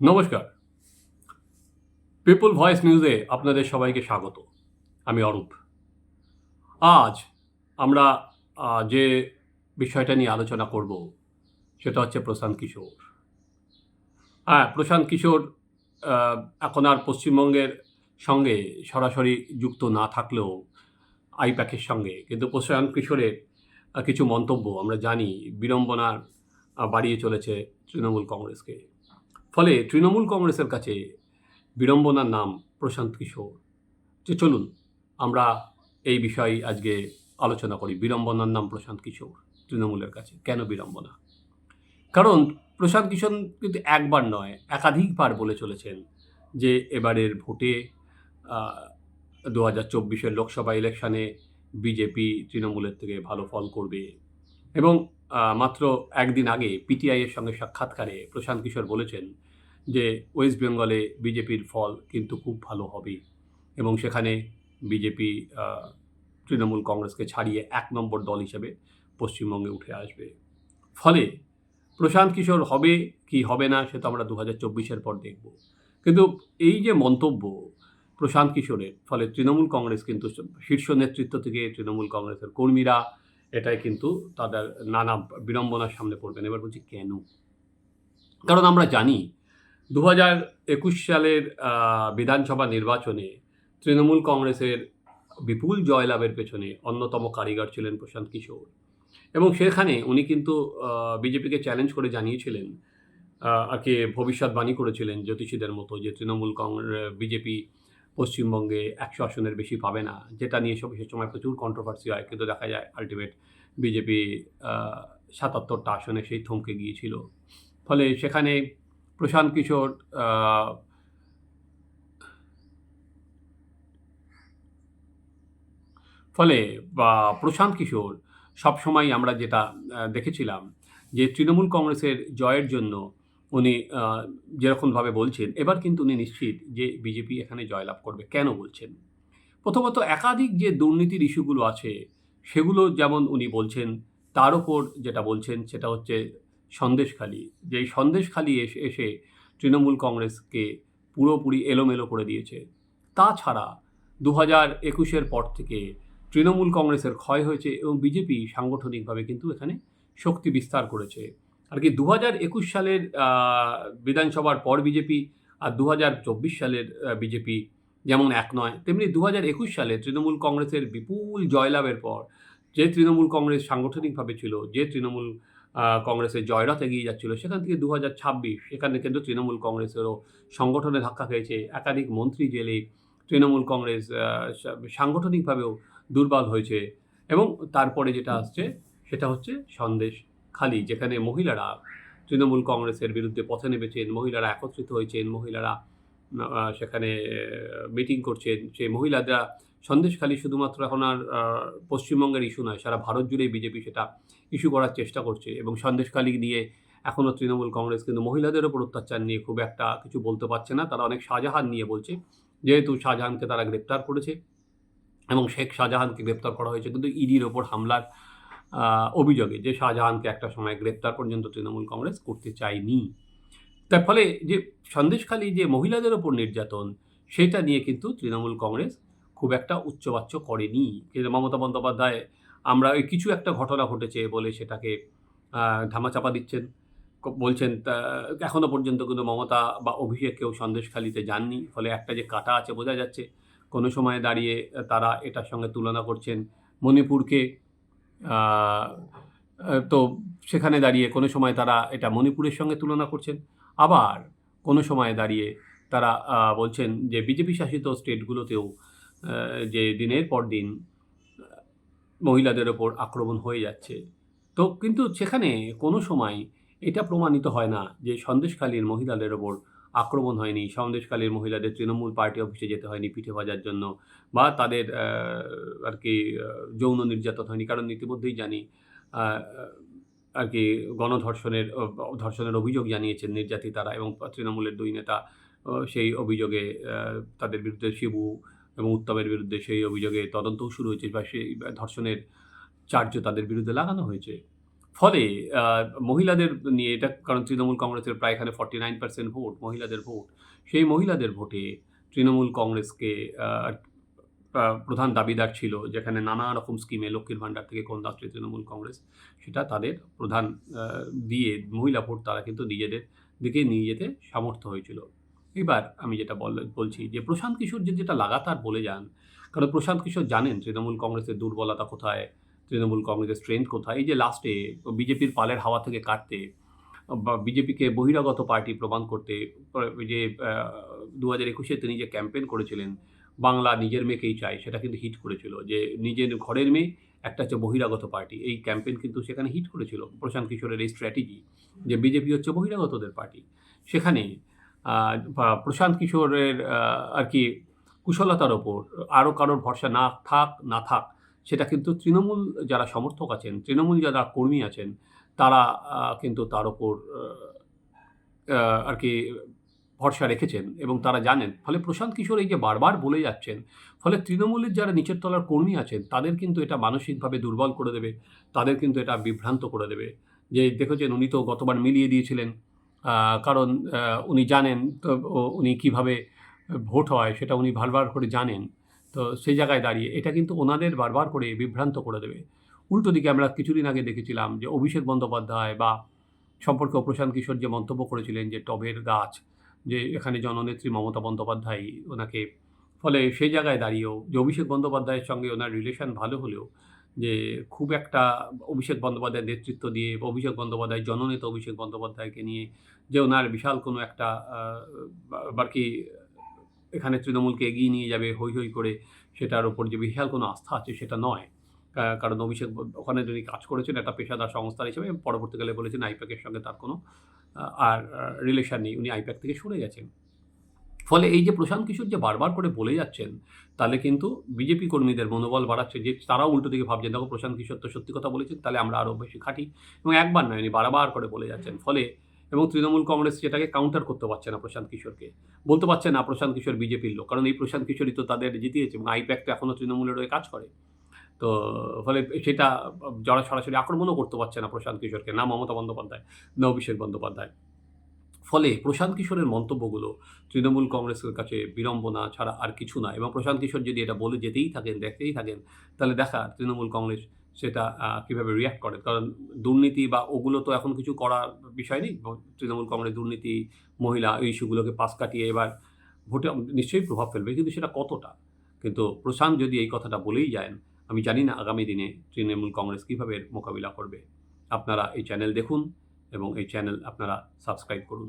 নমস্কার। People voice নিউজে আপনাদের সবাইকে স্বাগত। আমি অরূপ। আজ আমরা যে বিষয়টা নিয়ে আলোচনা করব, সেটা হচ্ছে প্রশান্ত কিশোর। হ্যাঁ প্রশান্ত কিশোর এখন আর পশ্চিমবঙ্গের সঙ্গে সরাসরি যুক্ত না থাকলেও আইপ্যাকের সঙ্গে, কিন্তু প্রশান্ত কিশোরের কিছু মন্তব্য আমরা জানি বিড়ম্বনার বাড়িয়ে চলেছে তৃণমূল কংগ্রেসকে। ফলে তৃণমূল কংগ্রেসের কাছে বিড়ম্বনার নাম প্রশান্ত কিশোর। যে চলুন, আমরা এই বিষয়ে আজকে আলোচনা করি। বিড়ম্বনার নাম প্রশান্ত কিশোর তৃণমূলের কাছে। কেন বিড়ম্বনা? কারণ প্রশান্ত কিশোর কিন্তু একবার নয়, একাধিকবার বলে চলেছেন যে এবারের ভোটে দু হাজার চব্বিশের লোকসভা ইলেকশনে বিজেপি তৃণমূলের থেকে ভালো ফল করবে। এবং মাত্র একদিন আগে পিটিআইয়ের সঙ্গে সাক্ষাৎকারে প্রশান্ত কিশোর বলেছেন যে ওয়েস্ট বেঙ্গলে বিজেপির ফল কিন্তু খুব ভালো হবে এবং সেখানে বিজেপি তৃণমূল কংগ্রেসকে ছাড়িয়ে এক নম্বর দল হিসেবে পশ্চিমবঙ্গে উঠে আসবে। ফলে প্রশান্ত কিশোর হবে কি হবে না সে তো আমরা দু হাজার চব্বিশের পর দেখব। কিন্তু এই যে মন্তব্য প্রশান্ত কিশোরের, ফলে তৃণমূল কংগ্রেস কিন্তু শীর্ষ নেতৃত্ব থেকে তৃণমূল কংগ্রেসের কর্মীরা এটাই কিন্তু তাদের নানা বিড়ম্বনার সামনে পড়বেন। এবার বলছি কেন? কারণ আমরা জানি দু হাজার একুশ সালের বিধানসভা নির্বাচনে তৃণমূল কংগ্রেসের বিপুল জয়লাভের পেছনে অন্যতম কারিগর ছিলেন প্রশান্ত কিশোর। এবং সেখানে উনি কিন্তু বিজেপিকে চ্যালেঞ্জ করে জানিয়েছিলেন আহ, আর কি ভবিষ্যৎবাণী করেছিলেন জ্যোতিষীদের মতো যে তৃণমূল কংগ্রেস বিজেপি পশ্চিমবঙ্গে একশো আসনের বেশি পাবে না যেটা নিয়ে সব সে সময় প্রচুর কন্ট্রোভার্সি হয়। কিন্তু দেখা যায় আলটিমেট বিজেপি সাতাত্তরটা আসনে সেই থমকে গিয়েছিল। ফলে সেখানে প্রশান্ত কিশোর ফলে, বা প্রশান্ত কিশোর সবসময় আমরা যেটা দেখেছিলাম যে তৃণমূল কংগ্রেসের জয়ের জন্য উনি যেরকমভাবে বলছেন, এবার কিন্তু উনি নিশ্চিত যে বিজেপি এখানে জয়লাভ করবে। কেন বলছেন? প্রথমত একাধিক যে দুর্নীতির ইস্যুগুলো আছে, সেগুলো যেমন উনি বলছেন, তার ওপর যেটা বলছেন, সেটা হচ্ছে সন্দেশখালি যে সন্দেশখালি এসে এসে তৃণমূল কংগ্রেসকে পুরোপুরি এলোমেলো করে দিয়েছে। তাছাড়া দু হাজার একুশের পর থেকে তৃণমূল কংগ্রেসের ক্ষয় হয়েছে এবং বিজেপি সাংগঠনিকভাবে কিন্তু এখানে শক্তি বিস্তার করেছে। আর কি দু হাজার একুশ সালের বিধানসভার পর বিজেপি আর দু হাজার চব্বিশ সালের বিজেপি যেমন এক নয়, তেমনি দু হাজার একুশ সালে তৃণমূল কংগ্রেসের বিপুল জয়লাভের পর যে তৃণমূল কংগ্রেস সাংগঠনিকভাবে ছিল, যে তৃণমূল কংগ্রেসের জয়রথ এগিয়ে যাচ্ছিল। সেখান থেকে দু হাজার ছাব্বিশ সেখানে কিন্তু তৃণমূল কংগ্রেসেরও সংগঠনে ধাক্কা খেয়েছে। একাধিক মন্ত্রী জেলে তৃণমূল কংগ্রেস সাংগঠনিকভাবেও দুর্বল হয়েছে। এবং তারপরে যেটা আসছে, সেটা হচ্ছে সন্দেশ খালি, যেখানে মহিলারা তৃণমূল কংগ্রেসের বিরুদ্ধে পথে নেমেছেন, মহিলারা একত্রিত হয়েছেন, মহিলারা সেখানে মিটিং করছেন সেই মহিলারা সন্দেশখালী শুধুমাত্র এখন আর পশ্চিমবঙ্গের ইস্যু নয়, সারা ভারত জুড়েই বিজেপি সেটা ইস্যু করার চেষ্টা করছে এবং সন্দেশখালী নিয়ে এখনও তৃণমূল কংগ্রেস কিন্তু মহিলাদের ওপর অত্যাচার নিয়ে খুব একটা কিছু বলতে পারছে না। তারা অনেক শাহজাহান নিয়ে বলছে, যেহেতু শাহজাহানকে তারা গ্রেপ্তার করেছে এবং শেখ শাহজাহানকে গ্রেপ্তার করা হয়েছে, কিন্তু ইডির ওপর হামলার অভিযোগে যে শাহজাহানকে একটা সময় গ্রেপ্তার পর্যন্ত তৃণমূল কংগ্রেস করতে চায়নি। তার ফলে যে সন্দেশখালী যে মহিলাদের ওপর নির্যাতন, সেটা নিয়ে কিন্তু তৃণমূল কংগ্রেস খুব একটা উচ্চবাচ্য করেনি। মমতা বন্দ্যোপাধ্যায়, আমরা ওই কিছু একটা ঘটনা ঘটেছে বলে সেটাকে ধামাচাপা দিচ্ছেন। বলছেন, তা- এখনও পর্যন্ত কিন্তু মমতা বা অভিষেক কেউ সন্দেশখালিতে যাননি। ফলে একটা যে কাটা আছে বোঝা যাচ্ছে, কোনো সময় দাঁড়িয়ে তারা এটার সঙ্গে তুলনা করছেন। মণিপুরকে তো সেখানে দাঁড়িয়ে কোনো সময় তারা এটা মণিপুরের সঙ্গে তুলনা করছেন। আবার কোনো সময় দাঁড়িয়ে তারা বলছেন যে বিজেপি শাসিত স্টেটগুলোতেও যে দিনের পর দিন মহিলাদের ওপর আক্রমণ হয়ে যাচ্ছে। তো কিন্তু সেখানে কোনো সময় এটা প্রমাণিত হয় না যে সন্দেশখালীর মহিলাদের ওপর আক্রমণ হয়নি, সন্দেশখালীর মহিলাদের তৃণমূল পার্টি অফিসে যেতে হয়নি পিঠে ভাজার জন্য, বা তাদের আর কি যৌন নির্যাতন হয়নি, কারণ ইতিমধ্যেই জানি আর কি গণধর্ষণের ধর্ষণের অভিযোগ জানিয়েছেন নির্যাতিতারা এবং তৃণমূলের দুই নেতা সেই অভিযোগে তাদের বিরুদ্ধে শিবু এবং উত্তমের বিরুদ্ধে সেই অভিযোগে তদন্তও শুরু হয়েছে বা সেই ধর্ষণের চার্জ তাদের বিরুদ্ধে লাগানো হয়েছে ফলে মহিলাদের নিয়ে এটা, কারণ তৃণমূল কংগ্রেসের প্রায় এখানে 49% ভোট, মহিলাদের ভোট। সেই মহিলাদের ভোটে তৃণমূল কংগ্রেসকে প্রধান দাবিদার ছিল যেখানে নানা রকম স্কিমে লক্ষ্মীর ভান্ডার থেকে কোন কন্যাশ্রী তৃণমূল কংগ্রেস সেটা তাদের প্রধান দিয়ে মহিলা ভোট তারা কিন্তু নিজেদের দিকে নিয়ে যেতে সামর্থ্য হয়েছিল। এবার আমি যেটা বল বলছি যে প্রশান্ত কিশোর যে যেটা লাগাতার বলে যান, কারণ প্রশান্ত কিশোর জানেন তৃণমূল কংগ্রেসের দুর্বলতা কোথায়, তৃণমূল কংগ্রেসের স্ট্রেংথ কোথায়। এই যে লাস্টে বিজেপির পালের হাওয়া থেকে কাটতে বা বিজেপিকে বহিরাগত পার্টি প্রমাণ করতে যে দু হাজার একুশে তিনি যে ক্যাম্পেইন করেছিলেন, বাংলা নিজের মেয়েকেই চায় সেটা কিন্তু হিট করেছিল। যে নিজের ঘরের মেয়ে, একটা হচ্ছে বহিরাগত পার্টি। এই ক্যাম্পেইন কিন্তু সেখানে হিট করেছিল। প্রশান্ত কিশোরের এই স্ট্র্যাটেজি যে বিজেপি হচ্ছে বহিরাগতদের পার্টি। সেখানে প্রশান্ত কিশোরের আর কি কুশলতার ওপর আরও কারোর ভরসা না থাক, না থাক সেটা কিন্তু তৃণমূল যারা সমর্থক আছেন, তৃণমূল যারা কর্মী আছেন তারা কিন্তু তার ওপর আর আরকি ভরসা রেখেছেন এবং তারা জানেন। ফলে প্রশান্ত কিশোর এই যে বারবার বলে যাচ্ছেন, ফলে তৃণমূলের যারা নিচের তলার কর্মী আছেন তাদের কিন্তু এটা মানসিকভাবে দুর্বল করে দেবে। তাদের কিন্তু এটা বিভ্রান্ত করে দেবে। যে দেখেছেন উনি তো গতবার মিলিয়ে দিয়েছিলেন। কারণ উনি জানেন তো উনি কীভাবে ভোট হয় সেটা উনি ভালবার করে জানেন। তো সেই জায়গায় দাঁড়িয়ে এটা কিন্তু ওনাদের বারবার করে বিভ্রান্ত করে দেবে। উল্টো দিকে আমরা কিছুদিন আগে দেখেছিলাম যে অভিষেক বন্দ্যোপাধ্যায় বা সম্পর্কেও প্রশান্ত কিশোর যে মন্তব্য করেছিলেন যে টবের গাছ, যে এখানে জননেত্রী মমতা বন্দ্যোপাধ্যায় ওনাকে ফলে সেই জায়গায় দাঁড়িয়েও যে অভিষেক বন্দ্যোপাধ্যায়ের সঙ্গে ওনার রিলেশন ভালো হলেও যে খুব একটা অভিষেক বন্দ্যোপাধ্যায়ের নেতৃত্ব দিয়ে অভিষেক বন্দ্যোপাধ্যায় জননেতা অভিষেক বন্দ্যোপাধ্যায়কে নিয়ে যে ওনার বিশাল কোনো একটা আ বা আরকি এখানে তৃণমূলকে এগিয়ে নিয়ে যাবে হৈ, হৈ করে সেটার উপর যে বিশাল কোনো আস্থা আছে সেটা নয়। কারণ অভিষেক ওখানে যিনি কাজ করেছেন একটা পেশাদার সংস্থার হিসেবে পরবর্তীকালে বলেছেন আইপ্যাকের সঙ্গে তার কোনো আর রিলেশন নেই। উনি আইপ্যাক থেকে সরে গেছেন। ফলে এই যে প্রশান্ত কিশোর যে বারবার করে বলে যাচ্ছেন, তাহলে কিন্তু বিজেপি কর্মীদের মনোবল বাড়াচ্ছে যে তারাও উল্টো দিকে ভাবছেন দেখো প্রশান্ত কিশোর তো সত্যি কথা বলেছেন তাহলে আমরা আরও বেশি খাটি এবং একবার নয় উনি বারবার করে বলে যাচ্ছেন। ফলে এবং তৃণমূল কংগ্রেস সেটাকে কাউন্টার করতে পারছে না প্রশান্ত কিশোরকে। বলতে পারছে না প্রশান্ত কিশোর বিজেপির লোক। কারণ এই প্রশান্ত কিশোরই তো তাদের জিতিয়েছে এবং আইপ্যাক তো এখনও তৃণমূলের হয়ে কাজ করে। তো ফলে সেটা যারা সরাসরি আক্রমণও করতে পারছে না প্রশান্ত কিশোরকে, না মমতা বন্দ্যোপাধ্যায়, না অভিষেক বন্দ্যোপাধ্যায়। ফলে প্রশান্ত কিশোরের মন্তব্যগুলো তৃণমূল কংগ্রেসের কাছে বিড়ম্বনা ছাড়া আর কিছু না এবং প্রশান্ত কিশোর যদি এটা বলে যেতেই থাকেন, দেখতেই থাকেন তাহলে দেখার তৃণমূল কংগ্রেস সেটা কীভাবে রিঅ্যাক্ট করে। কারণ দুর্নীতি বা ওগুলো তো এখন কিছু করার বিষয় নেই। তৃণমূল কংগ্রেস দুর্নীতি, মহিলা এই ইস্যুগুলোকে পাশ কাটিয়ে এবার ভোটে নিশ্চয়ই প্রভাব ফেলবে। কিন্তু সেটা কতটা? কিন্তু প্রশান্ত যদি এই কথাটা বলেই যান, আমি জানি না আগামী দিনে তৃণমূল কংগ্রেস কীভাবে মোকাবিলা করবে। আপনারা এই চ্যানেল দেখুন এবং এই চ্যানেল আপনারা সাবস্ক্রাইব করুন।